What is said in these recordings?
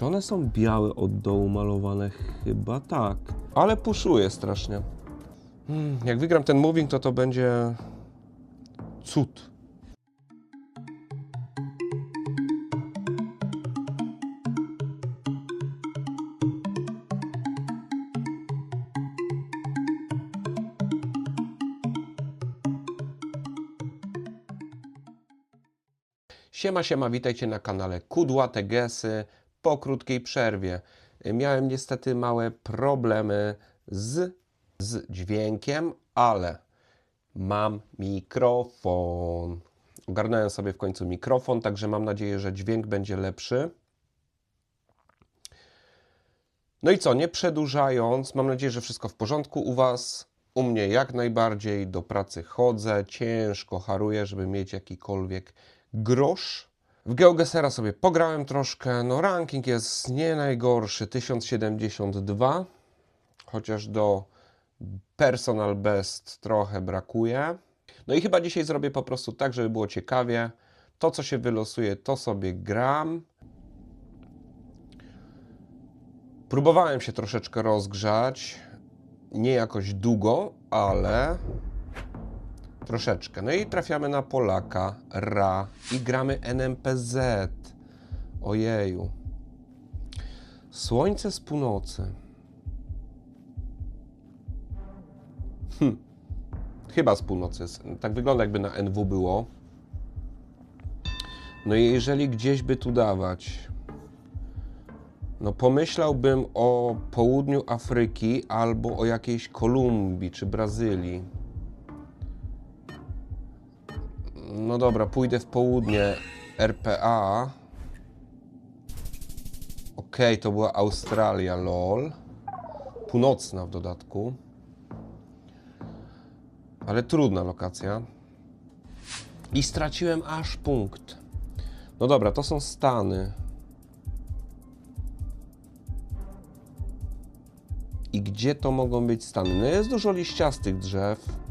Czy one są białe od dołu malowane? Chyba tak. Ale puszuje strasznie. Hmm, jak wygram ten moving, to to będzie cud. Siema, siema, witajcie na kanale Kudłate Gesy po krótkiej przerwie. Miałem niestety małe problemy z, z dźwiękiem, ale mam mikrofon. Ogarnąłem sobie w końcu mikrofon, także mam nadzieję, że dźwięk będzie lepszy. No i co, nie przedłużając, mam nadzieję, że wszystko w porządku u Was. U mnie jak najbardziej do pracy chodzę, ciężko haruję, żeby mieć jakikolwiek grosz. W GeoGesera sobie pograłem troszkę, no ranking jest nie najgorszy, 1072, chociaż do personal best trochę brakuje. No i chyba dzisiaj zrobię po prostu tak, żeby było ciekawie. To, co się wylosuje, to sobie gram. Próbowałem się troszeczkę rozgrzać. Nie jakoś długo, ale troszeczkę. No i trafiamy na Polaka, Ra i gramy NMPZ. Ojeju. Słońce z północy. Hm. Chyba z północy. Tak wygląda, jakby na NW było. No i jeżeli gdzieś by tu dawać, no pomyślałbym o południu Afryki albo o jakiejś Kolumbii czy Brazylii. No dobra, pójdę w południe RPA. Okej, to była Australia, lol. Północna w dodatku. Ale trudna lokacja. I straciłem aż punkt. No dobra, to są Stany. I gdzie to mogą być Stany? No jest dużo liściastych drzew.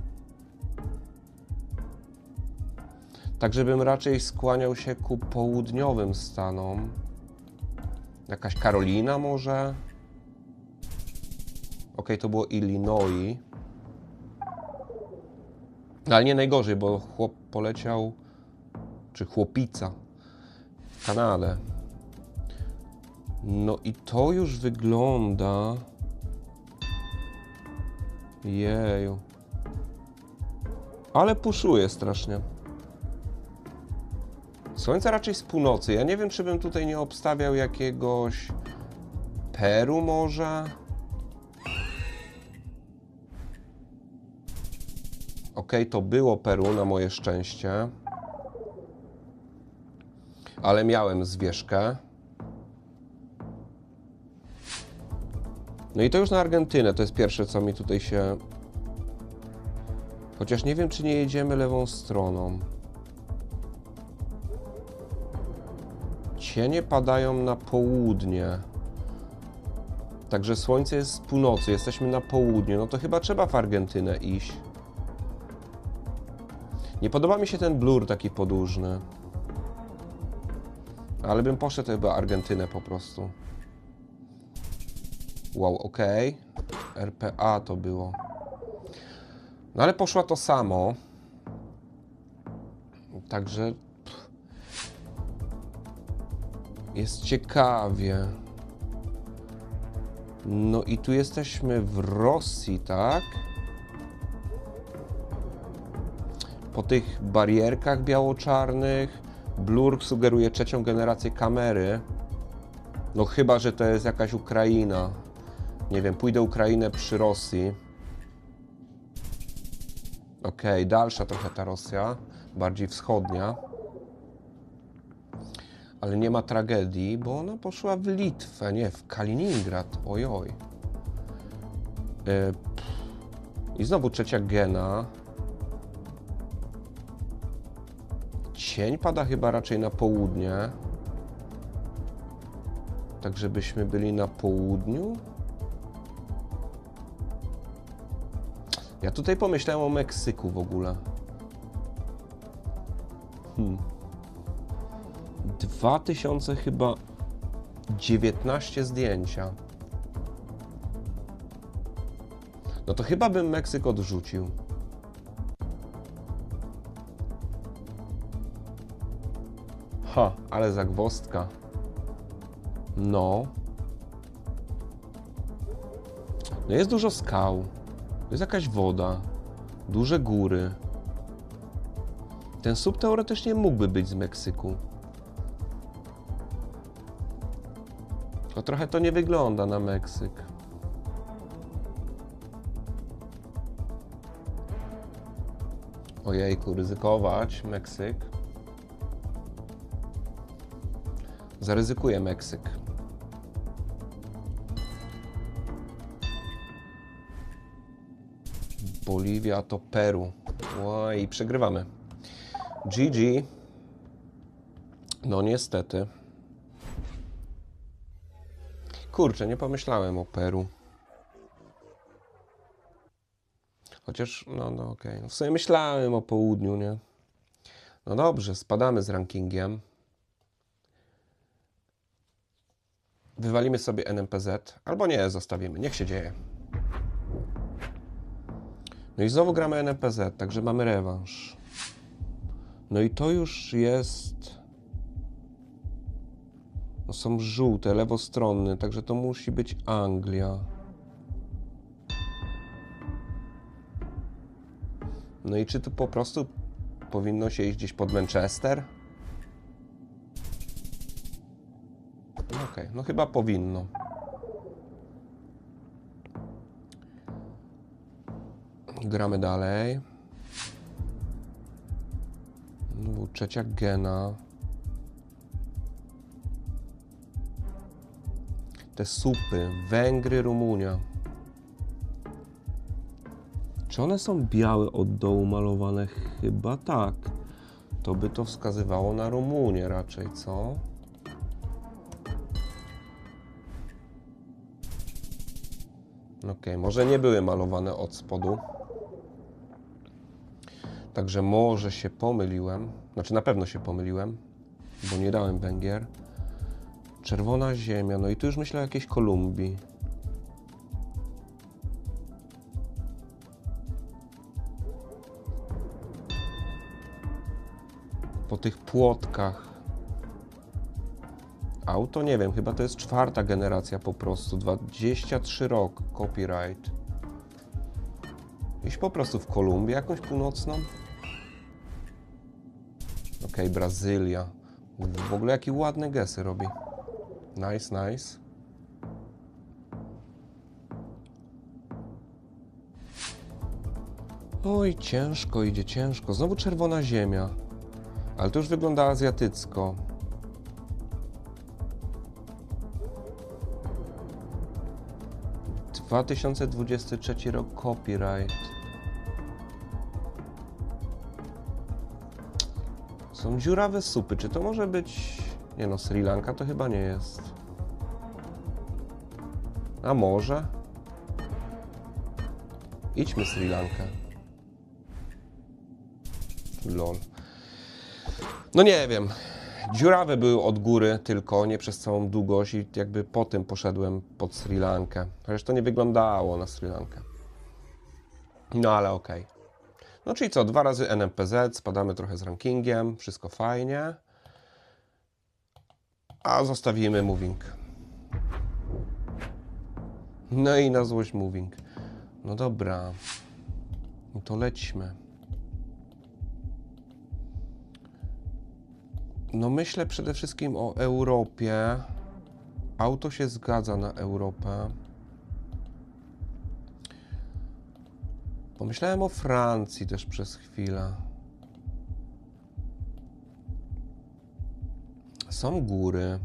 Tak, żebym raczej skłaniał się ku południowym Stanom. Jakaś Karolina może? Ok, to było Illinois. No, Ale nie najgorzej, bo chłop poleciał, czy chłopica, w Kanadę. No i to już wygląda... Jeju. Ale puszuje strasznie. Słońce raczej z północy. Ja nie wiem, czy bym tutaj nie obstawiał jakiegoś Peru może. Ok, to było Peru na moje szczęście. Ale miałem zwierzkę. No i to już na Argentynę. To jest pierwsze, co mi tutaj się... Chociaż nie wiem, czy nie jedziemy lewą stroną. Cienie padają na południe. Także słońce jest z północy, jesteśmy na południu. No to chyba trzeba w Argentynę iść. Nie podoba mi się ten blur taki podłużny. Ale bym poszedł chyba Argentynę po prostu. Wow, ok. RPA to było. No ale poszła to samo. Także jest ciekawie. No i tu jesteśmy w Rosji, tak? Po tych barierkach biało-czarnych blur sugeruje trzecią generację kamery. No chyba, że to jest jakaś Ukraina. Nie wiem, pójdę Ukrainę przy Rosji. Okej, okay, dalsza trochę ta Rosja, bardziej wschodnia ale nie ma tragedii, bo ona poszła w Litwę, nie, w Kaliningrad, ojoj. I znowu trzecia gena. Cień pada chyba raczej na południe. Tak, żebyśmy byli na południu. Ja tutaj pomyślałem o Meksyku w ogóle. Hmm. 2000 chyba 19 zdjęcia. No to chyba bym Meksyk odrzucił. Ha, ale zagwozdka. No. No jest dużo skał. Jest jakaś woda. Duże góry. Ten sub teoretycznie mógłby być z Meksyku. To trochę to nie wygląda na Meksyk. Ojejku, ryzykować Meksyk. Zaryzykuję Meksyk. Boliwia to Peru. Oj, przegrywamy. GG. No niestety. Kurczę, nie pomyślałem o Peru. Chociaż, no, no okej. No w sumie myślałem o południu, nie? No dobrze, spadamy z rankingiem. Wywalimy sobie NMPZ, albo nie, zostawimy, niech się dzieje. No i znowu gramy NMPZ, także mamy rewanż. No i to już jest... No są żółte, lewostronne, także to musi być Anglia. No i czy tu po prostu powinno się iść gdzieś pod Manchester? No Okej, no chyba powinno. Gramy dalej. No, trzecia gena. Te supy. Węgry, Rumunia. Czy one są białe od dołu malowane? Chyba tak. To by to wskazywało na Rumunię raczej, co? Okej, może nie były malowane od spodu. Także może się pomyliłem. Znaczy na pewno się pomyliłem, bo nie dałem Węgier. Czerwona ziemia, no i tu już myślę o jakiejś Kolumbii. Po tych płotkach. Auto nie wiem, chyba to jest czwarta generacja po prostu. 23 rok copyright. Iść po prostu w Kolumbię jakąś północną. Okej, Brazylia. W ogóle jaki ładny gesy robi. Nice, nice. Oj, ciężko idzie, ciężko. Znowu czerwona ziemia. Ale to już wygląda azjatycko. Dwa tysiące dwudziesty trzeci rok copyright. Są dziurawe supy. Czy to może być... Nie no, Sri Lanka to chyba nie jest. A może? Idźmy Sri Lankę. Lol. No nie wiem. Dziurawe były od góry tylko, nie przez całą długość i jakby po tym poszedłem pod Sri Lankę. Chociaż to nie wyglądało na Sri Lankę. No ale okej. No czyli co, dwa razy NMPZ, spadamy trochę z rankingiem, wszystko fajnie. A zostawimy moving. No i na złość moving. No dobra. No to lećmy. No myślę przede wszystkim o Europie. Auto się zgadza na Europę. Pomyślałem o Francji też przez chwilę. Są góry.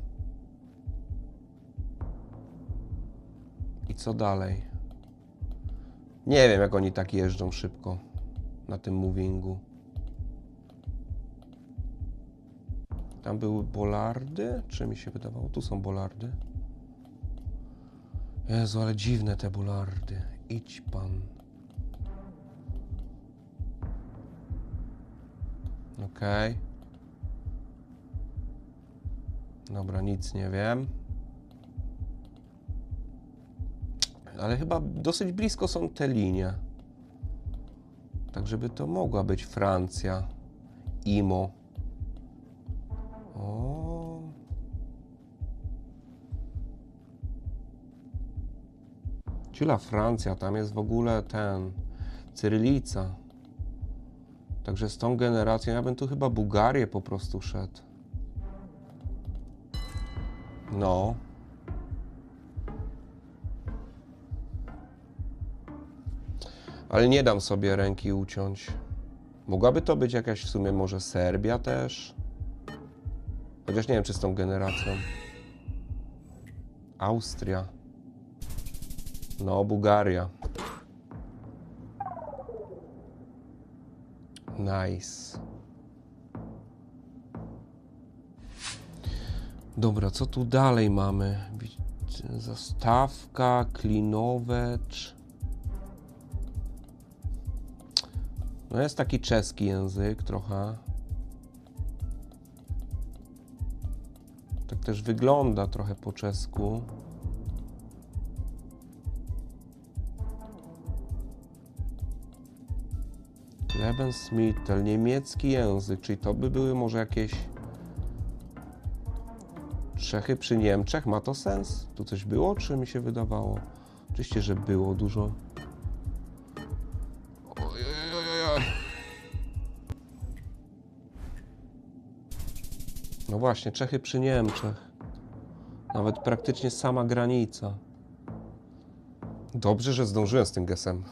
I co dalej? Nie wiem, jak oni tak jeżdżą szybko na tym movingu. Tam były bolardy? Czy mi się wydawało? Tu są bolardy. Jezu, ale dziwne te bolardy. Idź pan. Okej. Dobra, nic nie wiem. Ale chyba dosyć blisko są te linie. Tak, żeby to mogła być Francja. Imo. O. Ciula Francja, tam jest w ogóle ten Cyrylica. Także z tą generacją ja bym tu chyba Bułgarię po prostu szedł. No. Ale nie dam sobie ręki uciąć. Mogłaby to być jakaś w sumie może Serbia też? Chociaż nie wiem, czy z tą generacją. Austria. No, Bułgaria. Nice. Dobra, co tu dalej mamy? Zastawka, klinowecz. No jest taki czeski język trochę. Tak też wygląda trochę po czesku. Lebensmittel, niemiecki język, czyli to by były może jakieś Czechy przy Niemczech? Ma to sens? Tu coś było, czy mi się wydawało? Oczywiście, że było dużo. No właśnie, Czechy przy Niemczech. Nawet praktycznie sama granica. Dobrze, że zdążyłem z tym gesem.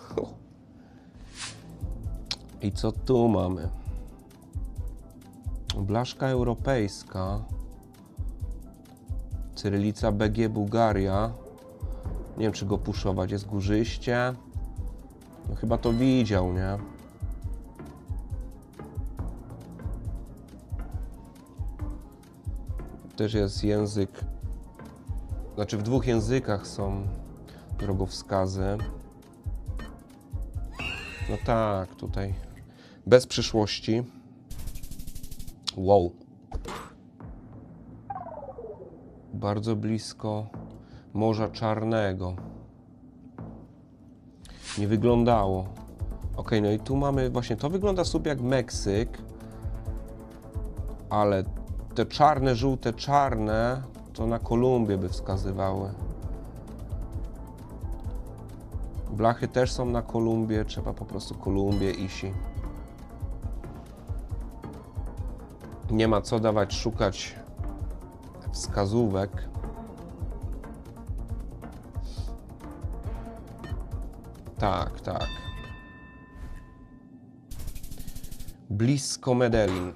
I co tu mamy? Blaszka europejska. Cyrylica BG Bułgaria. Nie wiem, czy go puszować. Jest górzyście. No chyba to widział, nie? Też jest język. Znaczy w dwóch językach są drogowskazy. No tak, tutaj bez przyszłości. Wow. Bardzo blisko Morza Czarnego. Nie wyglądało. Ok, no i tu mamy właśnie, to wygląda sobie jak Meksyk, ale te czarne, żółte, czarne to na Kolumbię by wskazywały. Blachy też są na Kolumbię, trzeba po prostu Kolumbię isi. Nie ma co dawać szukać wskazówek. Tak, tak. Blisko Medellin.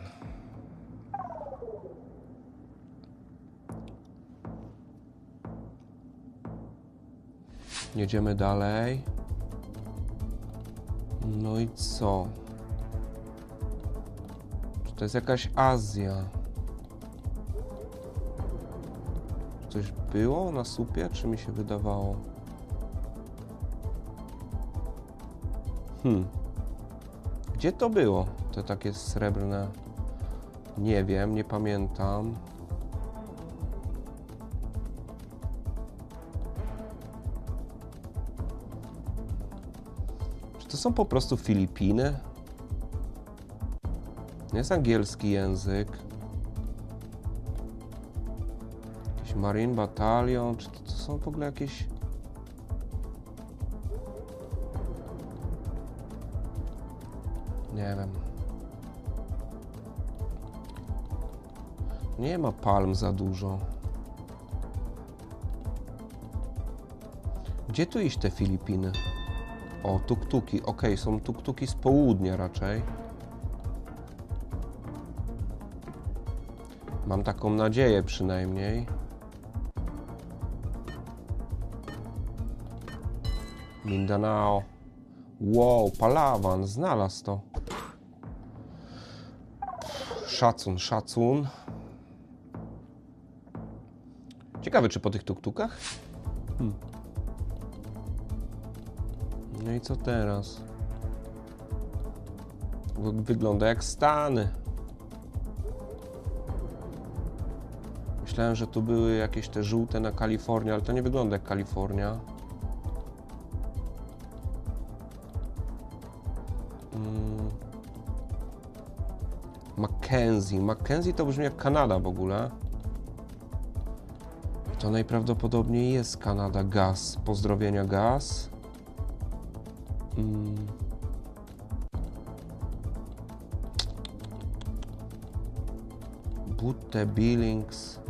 Jedziemy dalej. No i co? Czy to jest jakaś Azja? Było na supie, czy mi się wydawało? Hmm. Gdzie to było? Te takie srebrne. Nie wiem, nie pamiętam. Czy to są po prostu Filipiny? Jest angielski język. Marine Battalion, czy to, to są w ogóle jakieś... Nie wiem. Nie ma palm za dużo. Gdzie tu iść te Filipiny? O, tuktuki. Ok, są tuktuki z południa raczej. Mam taką nadzieję przynajmniej. Mindanao. Wow, Palawan, znalazł to. Szacun, szacun. Ciekawe, czy po tych tuktukach? Hmm. No i co teraz? Wy- Wygląda jak Stany. Myślałem, że tu były jakieś te żółte na Kalifornię, ale to nie wygląda jak Kalifornia. Mackenzie. Mackenzie to brzmi jak Kanada w ogóle. To najprawdopodobniej jest Kanada Gaz. Pozdrowienia Gaz. Mm. Butte Billings.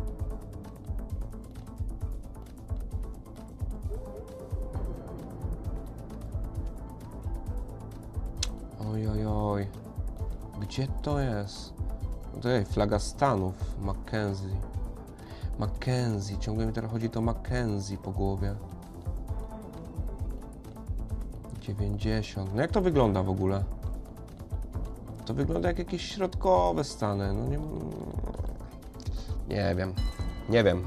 Oj, oj, oj. Gdzie to jest? Tutaj flaga Stanów. Mackenzie. Mackenzie. Ciągle mi teraz chodzi to Mackenzie po głowie. 90. No jak to wygląda w ogóle? To wygląda jak jakieś środkowe Stany. No nie... Nie wiem. Nie wiem.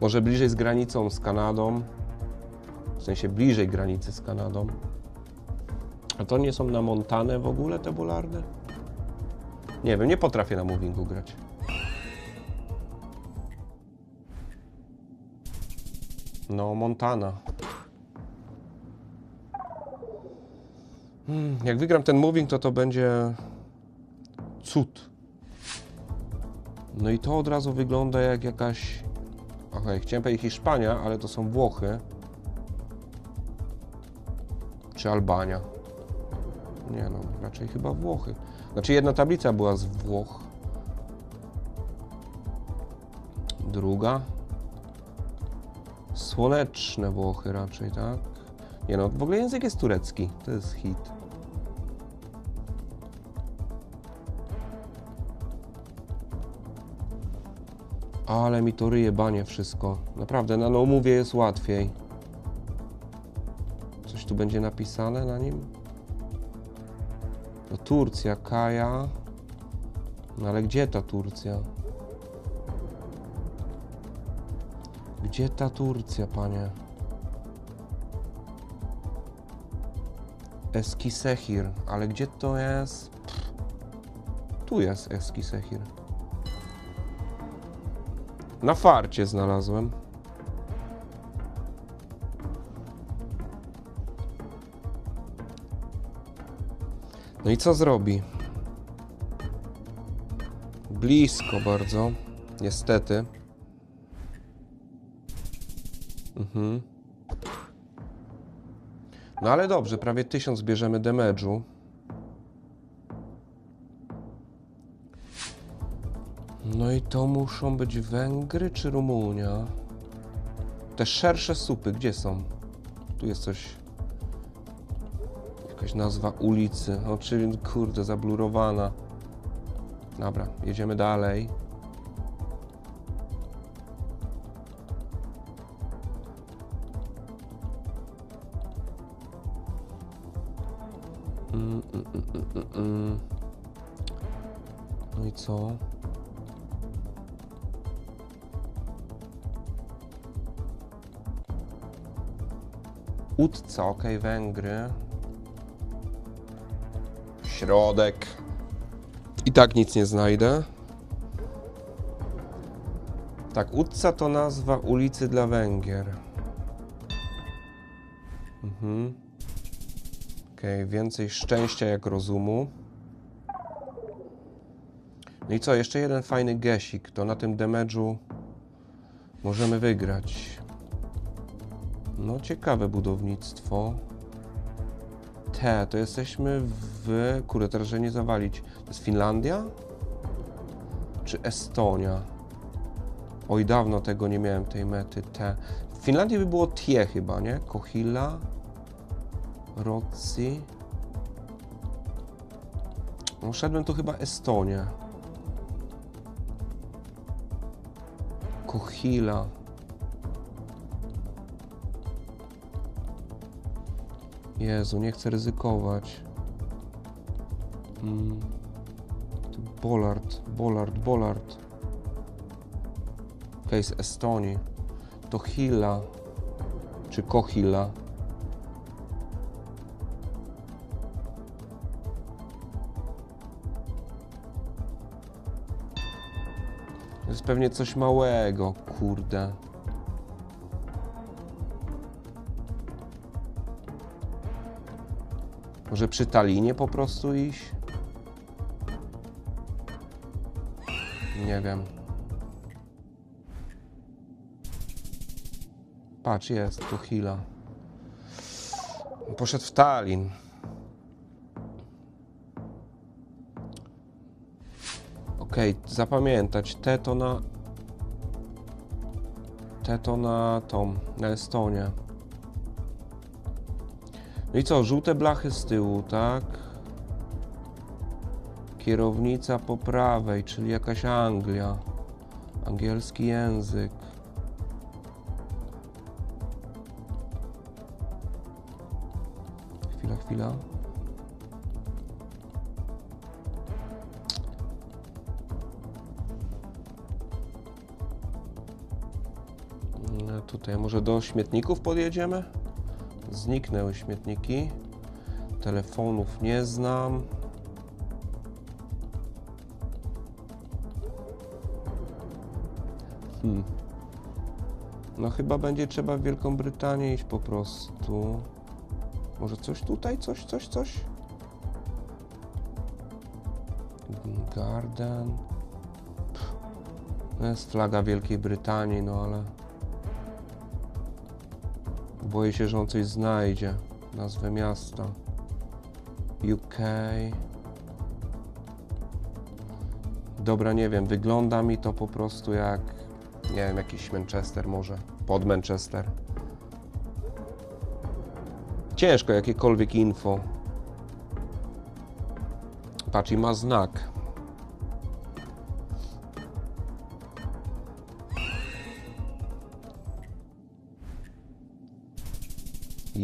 Może bliżej z granicą z Kanadą. W sensie bliżej granicy z Kanadą. A to nie są namontane w ogóle te bulardy? Nie wiem, nie potrafię na movingu grać. No, Montana. Hmm, jak wygram ten moving, to to będzie cud. No i to od razu wygląda jak jakaś... Okej, chciałem powiedzieć Hiszpania, ale to są Włochy. Czy Albania. Nie no, raczej chyba Włochy. Znaczy jedna tablica była z Włoch. Druga. Słoneczne Włochy raczej, tak? Nie no, w ogóle język jest turecki. To jest hit. Ale mi to ryje banie wszystko. Naprawdę, na no mówię jest łatwiej. Coś tu będzie napisane na nim? No Turcja, Kaja. No ale gdzie ta Turcja? Gdzie ta Turcja, panie? Eskisehir, ale gdzie to jest? Pff. Tu jest Eskisehir. Na farcie znalazłem. No i co zrobi? Blisko bardzo. Niestety. Mhm. No ale dobrze, prawie tysiąc bierzemy damage'u. No i to muszą być Węgry czy Rumunia? Te szersze supy, gdzie są? Tu jest coś. Jakaś nazwa ulicy. O, czyli kurde, zablurowana. Dobra, jedziemy dalej. Mm, mm, mm, mm, mm, mm. No i co? Utca, ok, Węgry. Środek. I tak nic nie znajdę. Tak, Utca to nazwa ulicy dla Węgier. Mhm. Okej, więcej szczęścia jak rozumu. No i co, jeszcze jeden fajny gesik. To na tym damage'u możemy wygrać. No, ciekawe budownictwo. Te, to jesteśmy w... Kurde, teraz, że nie zawalić. To jest Finlandia? Czy Estonia? Oj, dawno tego nie miałem, tej mety. Te. W Finlandii by było Tie chyba, nie? Kohila. Rotsi. No, szedłem tu chyba Estonię. Kohila. Jezu, nie chcę ryzykować. Mm. To Bollard, Bollard, Bollard. Okej, z Estonii. To Hila. Czy Kohila. To jest pewnie coś małego, kurde. Może przy Talinie po prostu iść? Nie wiem. Patrz, jest tu Hila. Poszedł w Tallinn. Okej, zapamiętać. Te to na... Te to na tą, na Estonię. No i co, żółte blachy z tyłu, tak? Kierownica po prawej, czyli jakaś Anglia. Angielski język. Chwila, chwila. No tutaj może do śmietników podjedziemy? Zniknęły śmietniki. Telefonów nie znam. Hmm. No chyba będzie trzeba w Wielką Brytanię iść po prostu. Może coś tutaj? Coś, coś, coś? Garden. To jest flaga Wielkiej Brytanii, no ale... Boję się, że on coś znajdzie. Nazwę miasta. UK. Dobra, nie wiem, wygląda mi to po prostu jak, nie wiem, jakiś Manchester może. Pod Manchester. Ciężko jakiekolwiek info. Patrz, i ma znak.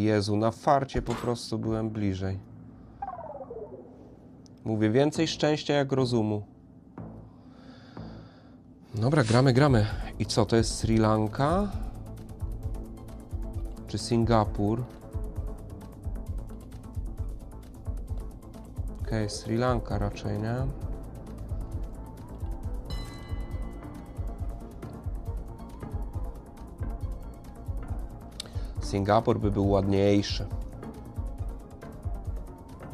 Jezu, na farcie po prostu byłem bliżej. Mówię, więcej szczęścia jak rozumu. Dobra, gramy, gramy. I co, to jest Sri Lanka? Czy Singapur? Okej, Sri Lanka raczej, nie? Singapur by był ładniejszy.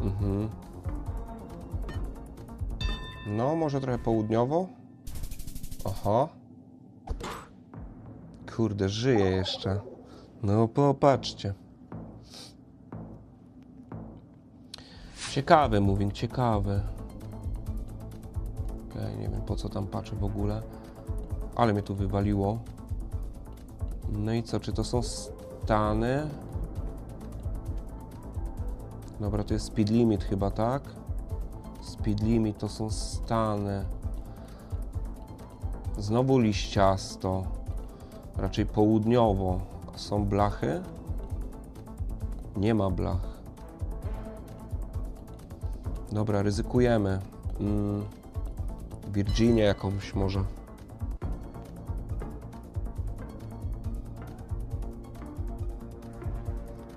Mhm. No, może trochę południowo. Oho. Kurde, żyje jeszcze. No, popatrzcie. Ciekawy, mówię, ciekawy. Okej, nie wiem po co tam patrzę w ogóle. Ale mnie tu wywaliło. No i co, czy to są Stany? Dobra, to jest speed limit chyba, tak? Speed limit to są Stany. Znowu liściasto. Raczej południowo. Są blachy? Nie ma blach. Dobra, ryzykujemy. Mm. Virginię jakąś może.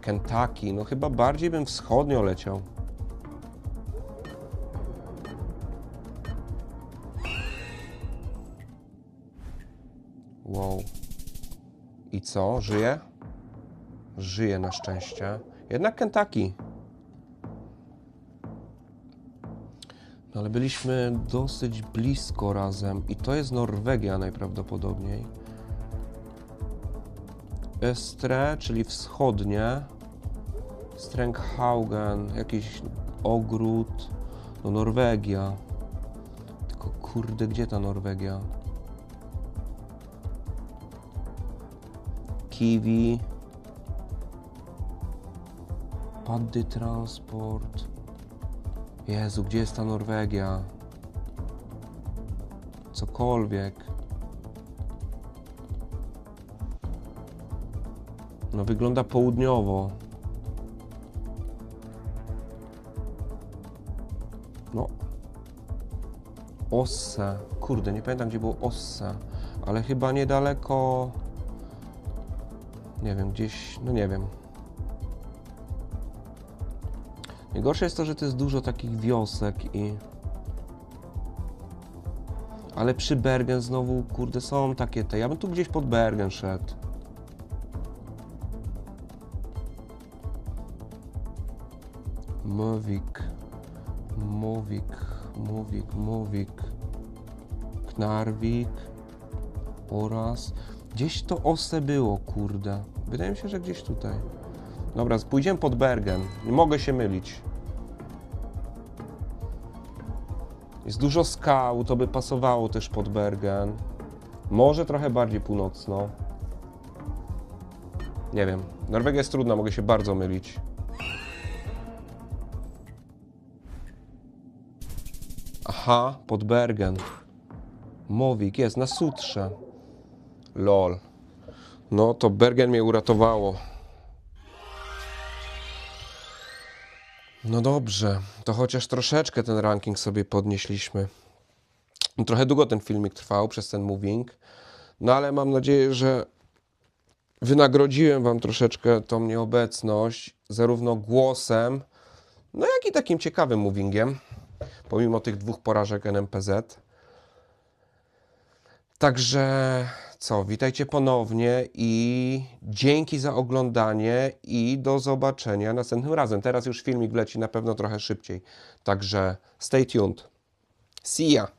Kentucky, no chyba bardziej bym wschodnio leciał. Wow. I co? Żyje? Żyje na szczęście. Jednak Kentucky. No ale byliśmy dosyć blisko razem i to jest Norwegia najprawdopodobniej. Estre, czyli wschodnie. Strenghaugen, jakiś ogród. No Norwegia. Tylko kurde, gdzie ta Norwegia? Kiwi. Paddy Transport. Jezu, gdzie jest ta Norwegia? Cokolwiek. No wygląda południowo. Osse. Kurde, nie pamiętam gdzie było Osse, ale chyba niedaleko. Nie wiem, gdzieś, no nie wiem. Najgorsze jest to, że to jest dużo takich wiosek i... Ale przy Bergen znowu, kurde, są takie te. Ja bym tu gdzieś pod Bergen szedł. Mowik. Mowik. Mowik, Mowik. Narvik oraz... Gdzieś to ose było, kurde. Wydaje mi się, że gdzieś tutaj. Dobra, pójdziemy pod Bergen. Nie mogę się mylić. Jest dużo skał, to by pasowało też pod Bergen. Może trochę bardziej północno. Nie wiem. Norwegia jest trudna, mogę się bardzo mylić. Aha, pod Bergen. Mowik jest na sutrze. Lol. No to Bergen mnie uratowało. No dobrze, to chociaż troszeczkę ten ranking sobie podnieśliśmy. Trochę długo ten filmik trwał przez ten moving, no ale mam nadzieję, że wynagrodziłem Wam troszeczkę tą nieobecność, zarówno głosem, no jak i takim ciekawym movingiem, pomimo tych dwóch porażek NMPZ. Także co, witajcie ponownie i dzięki za oglądanie i do zobaczenia następnym razem. Teraz już filmik wleci na pewno trochę szybciej. Także stay tuned. See ya!